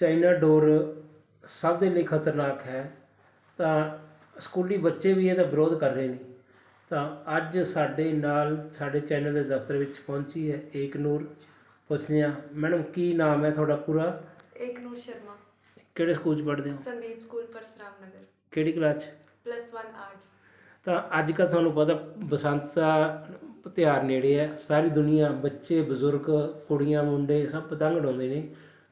China ਡੋਰ ਸਭ ਦੇ ਲਈ ਖਤਰਨਾਕ ਹੈ। ਤਾਂ ਸਕੂਲੀ ਬੱਚੇ ਵੀ ਇਹਦਾ ਵਿਰੋਧ ਕਰ ਰਹੇ ਨੇ। ਤਾਂ ਅੱਜ ਸਾਡੇ ਨਾਲ ਸਾਡੇ ਚੈਨਲ ਦੇ ਦਫ਼ਤਰ ਵਿੱਚ ਪਹੁੰਚੀ ਹੈ ਏਕ ਨੂਰ ਪੁੱਛਦੇ ਹਾਂ ਮੈਡਮ ਕੀ ਨਾਮ ਹੈ ਤੁਹਾਡਾ ਪੂਰਾ? ਏਕ ਨੂਰ ਸ਼ਰਮਾ। ਕਿਹੜੇ ਸਕੂਲ 'ਚ ਪੜ੍ਹਦੇ ਹੋ? ਸੰਦੀਪ ਸਕੂਲ ਪਰਸਰਾਮ ਨਗਰ। ਕਿਹੜੀ ਕਲਾਸ 'ਚ? Plus 1 arts. ਤਾਂ ਅੱਜ ਕੱਲ੍ਹ ਤੁਹਾਨੂੰ ਪਤਾ ਬਸੰਤ ਦਾ ਤਿਉਹਾਰ ਨੇੜੇ ਹੈ। ਸਾਰੀ ਦੁਨੀਆ ਬੱਚੇ ਬਜ਼ੁਰਗ ਕੁੜੀਆਂ ਮੁੰਡੇ ਸਭ ਪਤੰਗ ਉਡਾਉਂਦੇ ਨੇ।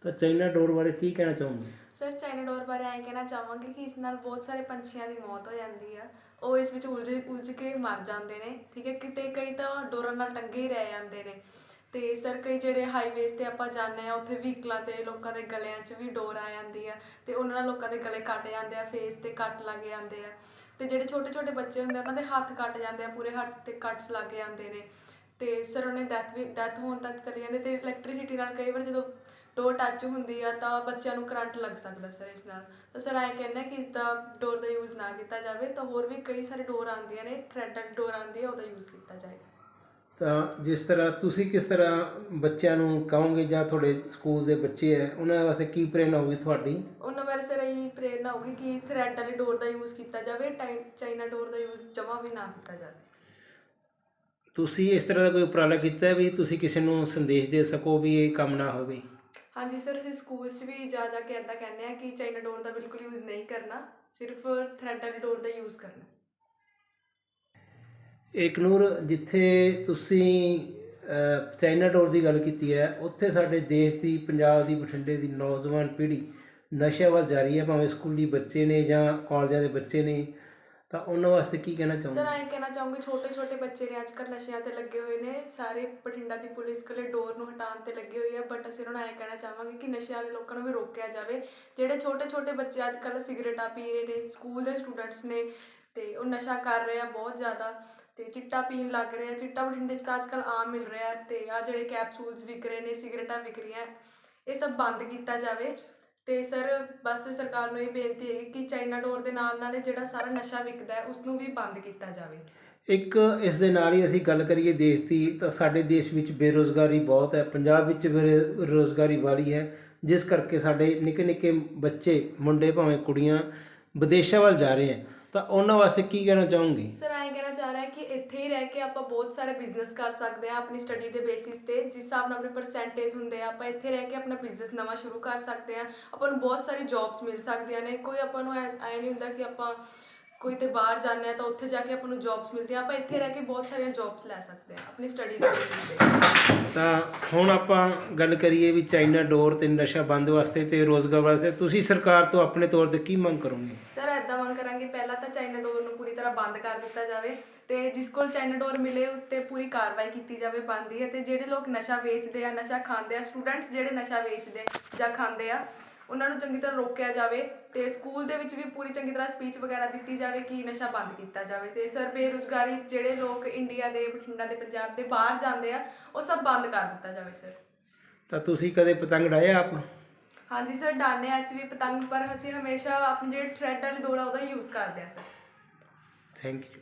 ਤਾਂ ਚਾਈਨਾ ਡੋਰ ਬਾਰੇ ਕੀ ਕਹਿਣਾ ਚਾਹੋਗੇ? ਸਰ, ਚਾਈਨਾ ਡੋਰ ਬਾਰੇ ਐਂ ਕਹਿਣਾ ਚਾਹਾਂਗੇ ਕਿ ਇਸ ਨਾਲ ਬਹੁਤ ਸਾਰੇ ਪੰਛੀਆਂ ਦੀ ਮੌਤ ਹੋ ਜਾਂਦੀ ਆ। ਉਹ ਇਸ ਵਿੱਚ ਉਲਝ ਉਲਝ ਕੇ ਮਰ ਜਾਂਦੇ ਨੇ, ਠੀਕ ਹੈ? ਕਿਤੇ ਕਈ ਤਾਂ ਡੋਰਾਂ ਨਾਲ ਟੰਗੇ ਹੀ ਰਹਿ ਜਾਂਦੇ ਨੇ। ਤੇ ਸਰ, ਕਈ ਜਿਹੜੇ ਹਾਈਵੇਜ਼ ਤੇ ਆਪਾਂ ਜਾਂਦੇ ਆ ਉੱਥੇ ਵਹੀਕਲਾਂ ਤੇ ਲੋਕਾਂ ਦੇ ਗਲਿਆਂ 'ਚ ਵੀ ਡੋਰ ਆ ਜਾਂਦੀ ਆ ਤੇ ਉਹਨਾਂ ਨਾਲ ਲੋਕਾਂ ਦੇ ਗਲੇ ਕੱਟ ਜਾਂਦੇ ਆ ਫੇਸ ਤੇ ਕੱਟ ਲੱਗ ਜਾਂਦੇ ਆ। ਤੇ ਜਿਹੜੇ ਛੋਟੇ ਛੋਟੇ ਬੱਚੇ ਹੁੰਦੇ ਆ, ਉਹਨਾਂ ਦੇ ਹੱਥ ਕੱਟ ਜਾਂਦੇ ਆ, ਪੂਰੇ ਹੱਥ ਤੇ ਕੱਟਸ ਲੱਗ ਜਾਂਦੇ ਨੇ। ਤੇ ਸਰ, ਉਹਨੇ ਡੈਥ ਵੀ ਡੈਥ ਹੋਣ ਤੱਕ ਚਲੀ ਜਾਂਦੀ ਤੇ ਇਲੈਕਟ੍ਰਿਸਿਟੀ ਨਾਲ ਕਈ ਵਾਰ ਜਦੋਂ ਡੋਰ ਟੱਚ ਹੁੰਦੀ ਆ ਤਾਂ ਬੱਚਿਆਂ ਨੂੰ ਕਰੰਟ ਲੱਗ ਸਕਦਾ ਸਰ ਇਸ ਨਾਲ। ਤਾਂ ਸਰ ਐਂ ਕਹਿੰਦੇ ਕਿ ਇਸ ਦਾ ਡੋਰ ਦਾ ਯੂਜ਼ ਨਾ ਕੀਤਾ ਜਾਵੇ ਤਾਂ ਹੋਰ ਵੀ ਕਈ ਸਾਰੇ ਡੋਰ ਆਉਂਦੀਆਂ ਨੇ ਥ੍ਰੈਡ ਵਾਲੀ ਡੋਰ ਆਉਂਦੀ ਹੈ ਉਹਦਾ ਯੂਜ਼ ਕੀਤਾ ਜਾਏ। ਤਾਂ ਜਿਸ ਤਰ੍ਹਾਂ ਤੁਸੀਂ ਕਿਸ ਤਰ੍ਹਾਂ ਬੱਚਿਆਂ ਨੂੰ ਕਹੋਗੇ ਜਾਂ ਤੁਹਾਡੇ ਸਕੂਲ ਦੇ ਬੱਚੇ ਹੈ ਉਹਨਾਂ ਵਾਸਤੇ ਕੀ ਪ੍ਰੇਰਨਾ ਹੋਊਗੀ ਤੁਹਾਡੀ? ਉਹਨਾਂ ਬਾਰੇ ਸਰ ਇਹੀ ਪ੍ਰੇਰਨਾ ਹੋਊਗੀ ਕਿ ਥ੍ਰੈਡ ਵਾਲੀ ਡੋਰ ਦਾ ਯੂਜ਼ ਕੀਤਾ ਜਾਵੇ ਚਾਈਨਾ ਡੋਰ ਦਾ ਯੂਜ਼ ਜਮਾ ਵੀ ਨਾ ਕੀਤਾ ਜਾਵੇ। ਤੁਸੀਂ ਇਸ ਤਰ੍ਹਾਂ ਦਾ ਕੋਈ ਉਪਰਾਲਾ ਕੀਤਾ ਵੀ ਤੁਸੀਂ ਕਿਸੇ ਨੂੰ ਸੰਦੇਸ਼ ਦੇ ਸਕੋ ਵੀ ਇਹ ਕੰਮ ਨਾ ਹੋਵੇ? ਹਾਂਜੀ ਸਰ, ਅਸੀਂ ਸਕੂਲ 'ਚ ਵੀ ਜਾ ਜਾ ਕੇ ਇੱਦਾਂ ਕਹਿੰਦੇ ਹਾਂ ਕਿ ਚਾਈਨਾ ਡੋਰ ਦਾ ਬਿਲਕੁਲ ਯੂਜ਼ ਨਹੀਂ ਕਰਨਾ, ਸਿਰਫ ਥ੍ਰੈਡ ਵਾਲੀ ਡੋਰ ਦਾ ਯੂਜ਼ ਕਰਨਾ। ਏਕ ਜਿੱਥੇ ਤੁਸੀਂ ਚਾਈਨਾ ਡੋਰ ਦੀ ਗੱਲ ਕੀਤੀ ਹੈ, ਉੱਥੇ ਸਾਡੇ ਦੇਸ਼ ਦੀ, ਪੰਜਾਬ ਦੀ, ਬਠਿੰਡੇ ਦੀ ਨੌਜਵਾਨ ਪੀੜ੍ਹੀ ਨਸ਼ਿਆਂ ਵੱਲ ਜਾ ਰਹੀ ਹੈ, ਭਾਵੇਂ ਸਕੂਲੀ ਬੱਚੇ ਨੇ ਜਾਂ ਕਾਲਜਾਂ ਦੇ ਬੱਚੇ ਨੇ। ਤਾਂ ਉਹਨਾਂ ਵਾਸਤੇ ਕੀ ਕਹਿਣਾ ਸਰ, ਐਂ ਕਹਿਣਾ ਚਾਹੂੰਗੀ ਛੋਟੇ ਛੋਟੇ ਬੱਚੇ ਨੇ ਅੱਜ ਕੱਲ੍ਹ ਨਸ਼ਿਆਂ ਤੇ ਲੱਗੇ ਹੋਏ ਨੇ। ਸਾਰੇ ਬਠਿੰਡਾ ਦੀ ਪੁਲਿਸ ਕੋਲੇ ਡੋਰ ਨੂੰ ਹਟਾਉਣ ਤੇ ਲੱਗੀ ਹੋਈ ਹੈ ਬਟ ਅਸੀਂ ਉਹਨਾਂ ਨੂੰ ਐਂ ਕਹਿਣਾ ਚਾਹਾਂਗੇ ਕਿ ਨਸ਼ੇ ਵਾਲੇ ਲੋਕਾਂ ਨੂੰ ਵੀ ਰੋਕਿਆ ਜਾਵੇ। ਜਿਹੜੇ ਛੋਟੇ ਛੋਟੇ ਬੱਚੇ ਅੱਜ ਕੱਲ੍ਹ ਸਿਗਰਟਾਂ ਪੀ ਰਹੇ ਨੇ, ਸਕੂਲ ਦੇ ਸਟੂਡੈਂਟਸ ਨੇ, ਤੇ ਉਹ ਨਸ਼ਾ ਕਰ ਰਹੇ ਆ ਬਹੁਤ ਜ਼ਿਆਦਾ। ਤੇ ਚਿੱਟਾ ਪੀਣ ਲੱਗ ਰਹੇ ਆ, ਚਿੱਟਾ ਬਠਿੰਡੇ 'ਚ ਤਾਂ ਅੱਜ ਕੱਲ੍ਹ ਆਮ ਮਿਲ ਰਿਹਾ। ਤੇ ਆ ਜਿਹੜੇ ਕੈਪਸੂਲਸ ਵਿਕ ਰਹੇ ਨੇ, ਸਿਗਰਟਾਂ ਵਿਕ ਰਹੀਆਂ, ਇਹ ਸਭ ਬੰਦ ਕੀਤਾ ਜਾਵੇ। ਤੇ ਸਰ, ਬਸ ਸਰਕਾਰ ਨੂੰ ਇਹ ਬੇਨਤੀ ਹੈ ਕਿ ਚਾਈਨਾ ਡੋਰ ਦੇ ਨਾਲ ਨਾਲ ਜਿਹੜਾ ਸਾਰਾ ਨਸ਼ਾ ਵਿਕਦਾ ਹੈ ਉਸ ਨੂੰ ਵੀ ਬੰਦ ਕੀਤਾ ਜਾਵੇ। ਇੱਕ ਇਸ ਦੇ ਨਾਲ ਹੀ ਅਸੀਂ ਗੱਲ ਕਰੀਏ ਦੇਸ਼ ਦੀ, ਤਾਂ ਸਾਡੇ ਦੇਸ਼ ਵਿੱਚ ਬੇਰੋਜ਼ਗਾਰੀ ਬਹੁਤ ਹੈ, ਪੰਜਾਬ ਵਿੱਚ ਬੇਰੋਜ਼ਗਾਰੀ ਵਾਲੀ ਹੈ, ਜਿਸ ਕਰਕੇ ਸਾਡੇ ਨਿੱਕੇ ਨਿੱਕੇ ਬੱਚੇ, ਮੁੰਡੇ ਭਾਵੇਂ ਕੁੜੀਆਂ ਵਿਦੇਸ਼ਾਂ ਵੱਲ ਜਾ ਰਹੇ ਹੈ। ਤਾਂ ਉਹਨਾਂ ਵਾਸਤੇ ਕੀ ਕਹਿਣਾ ਚਾਹੂੰਗੀ? ਸਰ ਐਂ ਕਹਿਣਾ ਚਾਹ ਰਿਹਾ ਕਿ ਇੱਥੇ ਹੀ ਰਹਿ ਕੇ ਆਪਾਂ ਬਹੁਤ ਸਾਰੇ ਬਿਜ਼ਨਸ ਕਰ ਸਕਦੇ ਹਾਂ ਆਪਣੀ ਸਟੱਡੀ ਦੇ ਬੇਸਿਸ ਤੇ। ਜਿਸ ਹਿਸਾਬ ਨਾਲ ਆਪਣੇ ਪਰਸੈਂਟੇਜ ਹੁੰਦੇ ਆ, ਆਪਾਂ ਇੱਥੇ ਰਹਿ ਕੇ ਆਪਣਾ ਬਿਜ਼ਨਸ ਨਵਾਂ ਸ਼ੁਰੂ ਕਰ ਸਕਦੇ ਹਾਂ। ਆਪਾਂ ਨੂੰ ਬਹੁਤ ਸਾਰੀ ਜੌਬਸ ਮਿਲ ਸਕਦੀਆਂ ਨੇ। ਕੋਈ ਆਪਾਂ ਨੂੰ ਐ ਨਹੀਂ ਹੁੰਦਾ ਕਿ ਆਪਾਂ ਕੋਈ ਤੇ ਬਾਹਰ ਜਾਂਦੇ ਆ ਤਾਂ ਉੱਥੇ ਜਾ ਕੇ ਆਪਾਂ ਨੂੰ ਜੌਬਸ ਮਿਲਦੀਆਂ ਆਪਾਂ ਇੱਥੇ ਰਹਿ ਕੇ ਬਹੁਤ ਸਾਰੀਆਂ ਜੌਬਸ ਲੈ ਸਕਦੇ ਹਾਂ ਆਪਣੀ ਸਟੱਡੀ ਦੇ ਬੇਸਿਸ ਤੇ ਤਾਂ ਹੁਣ ਆਪਾਂ ਗੱਲ ਕਰੀਏ ਵੀ ਚਾਈਨਾ ਡੋਰ ਤੇ ਨਸ਼ਾ ਬੰਦ ਵਾਸਤੇ ਤੇ ਰੋਜ਼ਗਾਰ ਵਾਸਤੇ ਤੁਸੀਂ ਸਰਕਾਰ ਤੋਂ ਆਪਣੇ ਤੌਰ ਤੇ ਕੀ ਮੰਗ ਕਰੋਗੇ? ਸਰ ਐਦਾਂ ਮੰਗ ਕਰਾਂਗੇ ਪਹਿਲਾਂ ਤਾਂ ਚਾਈਨਾ ਡੋਰ ਨੂੰ ਪੂਰੀ ਤਰ੍ਹਾਂ ਬੰਦ ਕਰ ਦਿੱਤਾ ਜਾਵੇ ਤੇ ਜਿਸ ਕੋਲ ਚਾਈਨਾ ਡੋਰ ਮਿਲੇ ਉਸ ਤੇ ਪੂਰੀ ਕਾਰਵਾਈ ਕੀਤੀ ਜਾਵੇ ਬੰਦੀ ਹੈ। ਤੇ ਜਿਹੜੇ ਲੋਕ ਨਸ਼ਾ ਵੇਚਦੇ ਆ ਨਸ਼ਾ ਖਾਂਦੇ ਆ ਸਟੂਡੈਂਟਸ ਜਿਹੜੇ ਨਸ਼ਾ ਵੇਚਦੇ ਜਾਂ ਖਾਂਦੇ ਆ ਉਹਨਾਂ ਨੂੰ ਚੰਗੀ ਤਰ੍ਹਾਂ ਰੋਕਿਆ ਜਾਵੇ ਤੇ ਸਕੂਲ ਦੇ ਵਿੱਚ ਵੀ ਪੂਰੀ ਚੰਗੀ ਤਰ੍ਹਾਂ ਸਪੀਚ ਵਗੈਰਾ ਦਿੱਤੀ ਜਾਵੇ ਕਿ ਨਸ਼ਾ ਬੰਦ ਕੀਤਾ ਜਾਵੇ ਤੇ ਸਰ ਬੇਰੁਜ਼ਗਾਰੀ ਜਿਹੜੇ ਲੋਕ ਇੰਡੀਆ ਦੇ ਬਠਿੰਡਾ ਦੇ ਪੰਜਾਬ ਦੇ ਬਾਹਰ ਜਾਂਦੇ ਆ ਉਹ ਸਭ ਬੰਦ ਕਰ ਦਿੱਤਾ ਜਾਵੇ ਸਰ। ਤਾਂ ਤੁਸੀਂ ਕਦੇ ਪਤੰਗ ਉਡਾਇਆ ਆਪ ਹਾਂਜੀ ਸਰ ਡਾਨੇ ਆ ਅਸੀਂ ਵੀ ਪਤੰਗ ਪਰ ਅਸੀਂ ਹਮੇਸ਼ਾ ਆਪਣੀ ਜਿਹੜੀ ਥ੍ਰੈਡ ਵਾਲੀ ਆ ਉਹਦਾ ਯੂਜ਼ ਕਰਦੇ ਆ ਸਰ। Thank you